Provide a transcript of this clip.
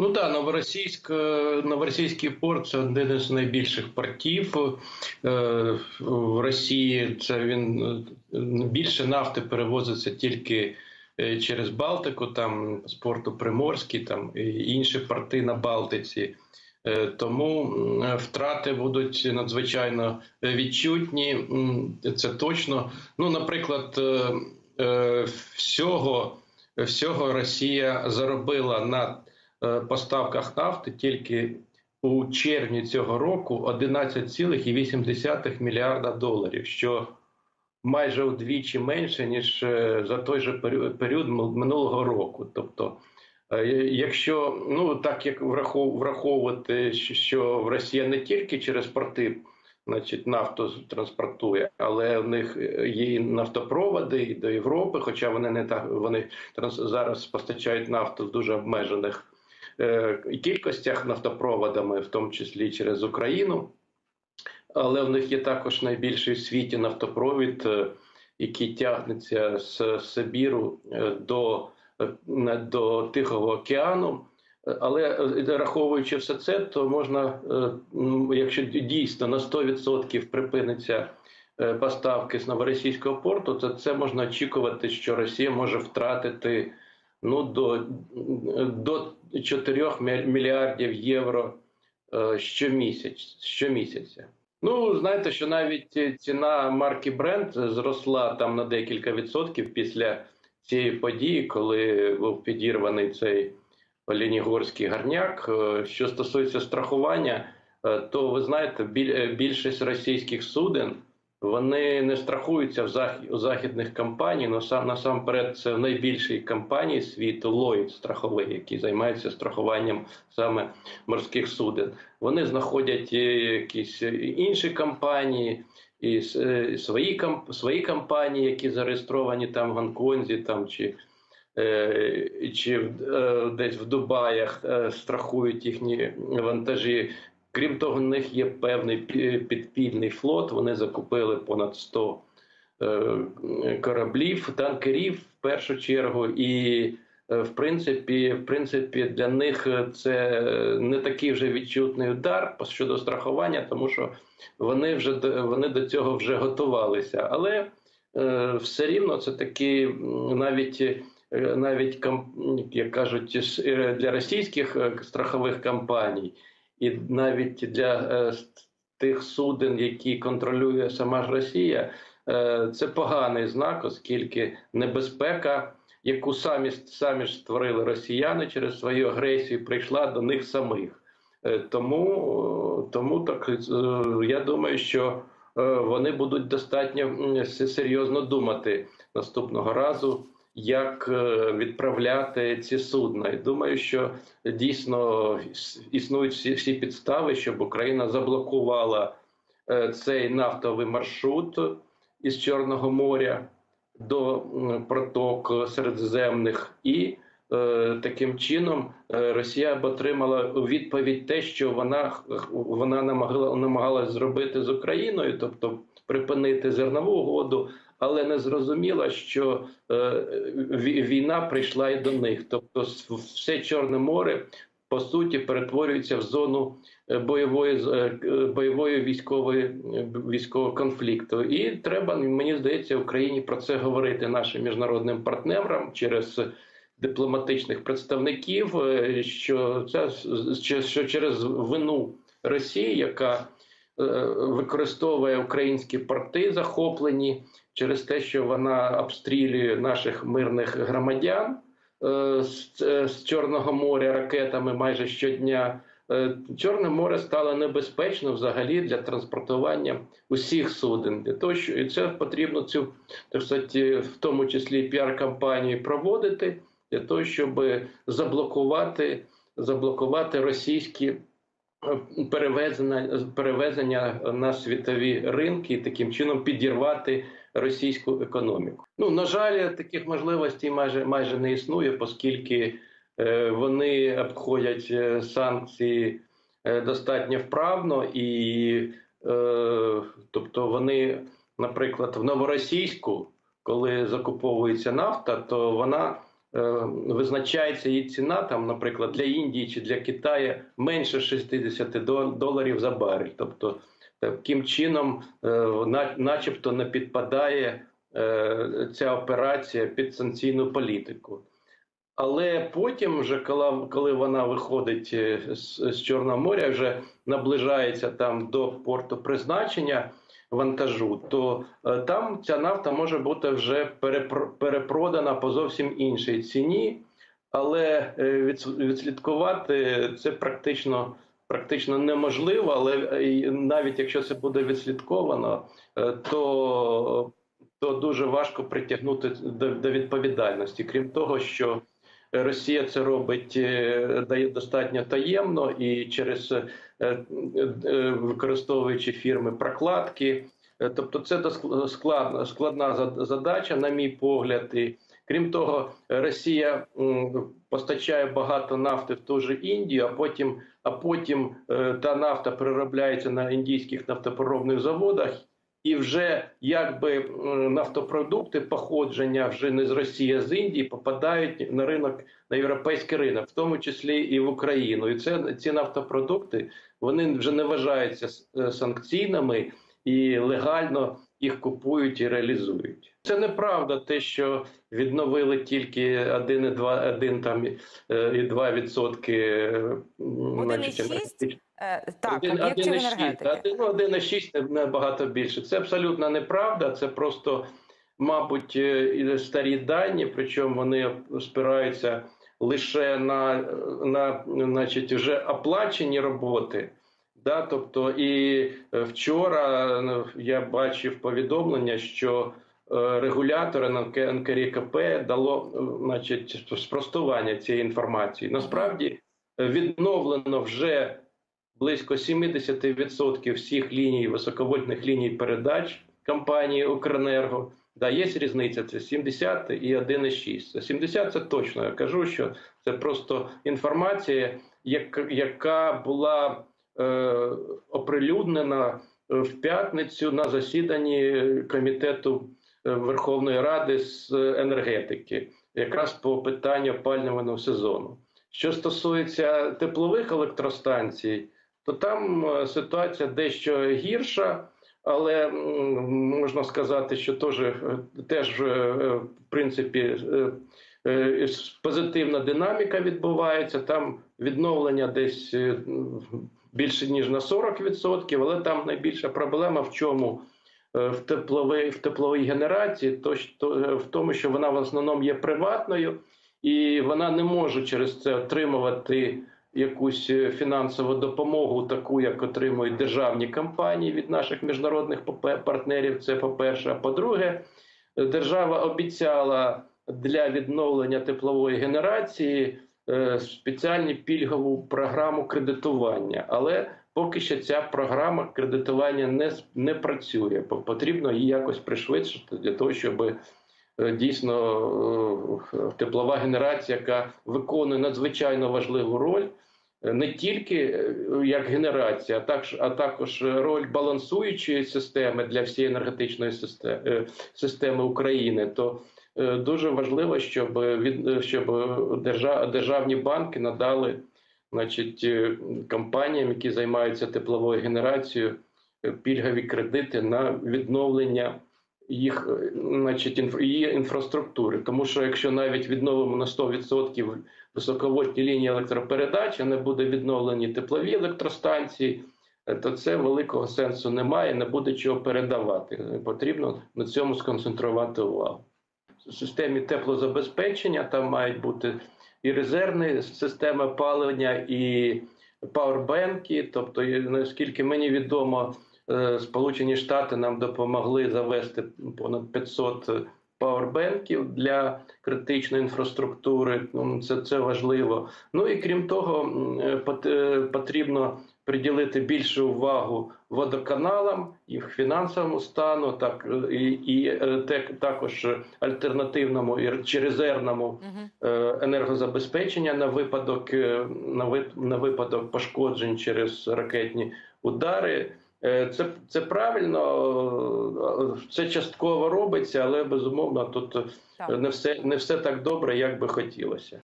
Ну так, Новоросійськ, е, Новоросійський порт це один із найбільших портів е, в Росії. Це він е, більше нафти перевозиться тільки через Балтику, там з порту Приморський, там і інші порти на Балтиці. Тому втрати будуть надзвичайно відчутні. Це точно. Ну, наприклад, всього, всього Росія заробила на поставках нафти тільки у червні цього року 11,8 мільярда доларів, що майже удвічі менше ніж е, за той же період минулого року. Тобто, е, якщо ну так як врахов- враховувати, що- Росія не тільки через порти. Значить, нафту транспортує, але в них є і нафтопроводи і до Європи, хоча вони не так вони зараз постачають нафту в дуже обмежених е, кількостях нафтопроводами, в тому числі через Україну. Але в них є також найбільший в світі нафтопровід, е, який тягнеться з Сибіру е, до, е, до Тихого океану. Е, Але е, раховуючи все це, то можна, е, ну, якщо дійсно на 100% припиниться е, поставки з новоросійського порту, то це можна очікувати, що Росія може втратити ну, до, до 4 мі- мільярдів євро е, щомісяць, щомісяця. Ну, знаєте, що навіть ціна марки Brent зросла там на декілька відсотків після цієї події, коли був підірваний цей Олінігорський гарняк. Е, Що стосується страхування, е, то ви знаєте, біль- більшість російських суден вони не страхуються в зах... західних компаній. сам насамперед це найбільші компанії світу Lloyd страховий, які займаються страхуванням саме морських суден. Вони знаходять е, якісь е, інші компанії. І е, свої свої компанії, які зареєстровані там в Гонконзі, там чи чи в- десь в Дубаях страхують їхні вантажі. Крім того, в них є певний підпільний флот. Вони закупили понад 100 е, кораблів, танкерів в першу чергу. І е, в принципі, в принципі, для них це не такий вже відчутний удар щодо страхування, тому що вони вже вони до цього вже готувалися. Але е, все рівно це таки навіть. Навіть як кажуть, для російських страхових компаній, і навіть для е, тих суден, які контролює сама ж Росія, е, це поганий знак, оскільки небезпека, яку самі самі ж створили росіяни через свою агресію, прийшла до них самих. Е, Тому, тому так я думаю, що вони будуть достатньо серйозно думати наступного разу, як е, відправляти ці судна. І думаю, що дійсно існують всі, всі підстави, щоб Україна заблокувала е, цей нафтовий маршрут із Чорного моря до проток середземних і е, таким чином Росія б отримала відповідь те, що вона вона намагала намагалась зробити з Україною, тобто припинити зернову угоду, але не зрозуміла, що е, війна прийшла і до них. Тобто, все Чорне море по суті перетворюється в зону е, бойової е, бойової військової військового конфлікту. І треба, мені здається, Україні про це говорити нашим міжнародним партнерам через дипломатичних представників, що це що, через вину Росії, яка використовує українські порти захоплені через те, що вона обстрілює наших мирних громадян е, з, е, Чорного моря ракетами майже щодня. Е, Чорне море стало небезпечно взагалі для транспортування усіх суден. Для того, що і це потрібно цю так сказати, в тому числі піар-кампанію проводити для того, щоб заблокувати, заблокувати російські е, перевезення, перевезення на світові ринки і таким чином підірвати російську економіку. Ну на жаль, таких можливостей майже майже не існує, оскільки е, вони обходять е, санкції е, достатньо вправно, і е, тобто вони, наприклад, в новоросійську, коли закуповується нафта, то вона е, визначається її ціна, там, наприклад, для Індії чи для Китаю менше 60 дол- доларів за барель. Тобто таким чином, е, начебто, не підпадає е, ця операція під санкційну політику. Але потім, вже коли, вона виходить е, з Чорного моря, вже наближається там до порту призначення вантажу, то е, там ця нафта може бути вже перепро- перепродана по зовсім іншій ціні, але е, відслідкувати це практично. Практично неможливо, але е, навіть якщо це буде відслідковано, то, то дуже важко притягнути до, до відповідальності. Крім того, що Росія це робить е, дає достатньо таємно і через е, е, використовуючи фірми прокладки. Тобто, це складна, складна задача, на мій погляд. І крім того, Росія постачає багато нафти в ту же Індію, а потім, а потім та нафта переробляється на індійських нафтопереробних заводах. І вже якби нафтопродукти походження вже не з Росії, а з Індії попадають на ринок на європейський ринок, в тому числі і в Україну. І це ці нафтопродукти вони вже не вважаються е, санкційними і легально їх купують і реалізують. Це неправда, те, що відновили тільки 1,2 1 там е, і 2 відсотки. Е, м, значить, 1,6? енергетичних Так, об'єктів 1,6, енергетики. ну, 1,6 не- набагато більше. Це абсолютно неправда. Це просто, мабуть, е, старі дані, причому вони спираються лише на, на значить, вже оплачені роботи. Да, тобто, і е, вчора ну, я бачив повідомлення, що е, регулятор НК НКРКП дало значить, спростування цієї інформації. Насправді відновлено вже близько 70% всіх ліній високовольтних ліній передач компанії Укренерго. Да, є різниця, це 70 і 1,6. Це 70 це точно. Я кажу, що це просто інформація, яка, була е, оприлюднена в п'ятницю на засіданні комітету е, Верховної Ради з енергетики, якраз по питанню опалювального сезону. Що стосується теплових електростанцій, то там е, ситуація дещо гірша, але можна сказати, що теж, е, теж е, в принципі позитивна динаміка відбувається. Там відновлення десь більше ніж на 40%, але там найбільша проблема в чому? В тепловій, в тепловій генерації, то, е, в тому, що вона в основному є приватною, і вона не може через це отримувати якусь е, фінансову допомогу, таку як отримують державні компанії від наших міжнародних партнерів. Це по-перше. А по-друге, держава обіцяла для відновлення теплової генерації е, спеціальну пільгову програму кредитування, але поки що ця програма кредитування не, не працює. По- Потрібно її якось пришвидшити для того, щоб дійсно е, теплова генерація, яка виконує надзвичайно важливу роль. е, Не тільки е, як генерація, а також, а також роль балансуючої системи для всієї енергетичної системи, системи України, то е, дуже важливо, щоб від щоб держав, державні банки надали значить, е, компаніям, які займаються тепловою генерацією, е, пільгові кредити на відновлення їх, е, значить, інф- її інфраструктури. Тому що якщо навіть відновимо на 100% високовольтні лінії електропередач, а не буде відновлені теплові електростанції, е, то це великого сенсу немає, не буде чого передавати. Потрібно на цьому сконцентрувати увагу. В системі теплозабезпечення там мають бути і резервні системи опалення, і пауербенки. Тобто, наскільки мені відомо, е, Сполучені Штати нам допомогли завести понад 500 пауербенків для критичної інфраструктури. Ну, Це, це важливо. Ну і крім того, е, пот- е, потрібно приділити більшу увагу водоканалам, їх фінансовому стану, так е, і, і е, також альтернативному і- чи резервному е, енергозабезпечення на випадок е, на ви- на випадок пошкоджень через ракетні удари. Е, Це, це правильно, це частково робиться, але безумовно тут Так. не все, не все так добре, як би хотілося.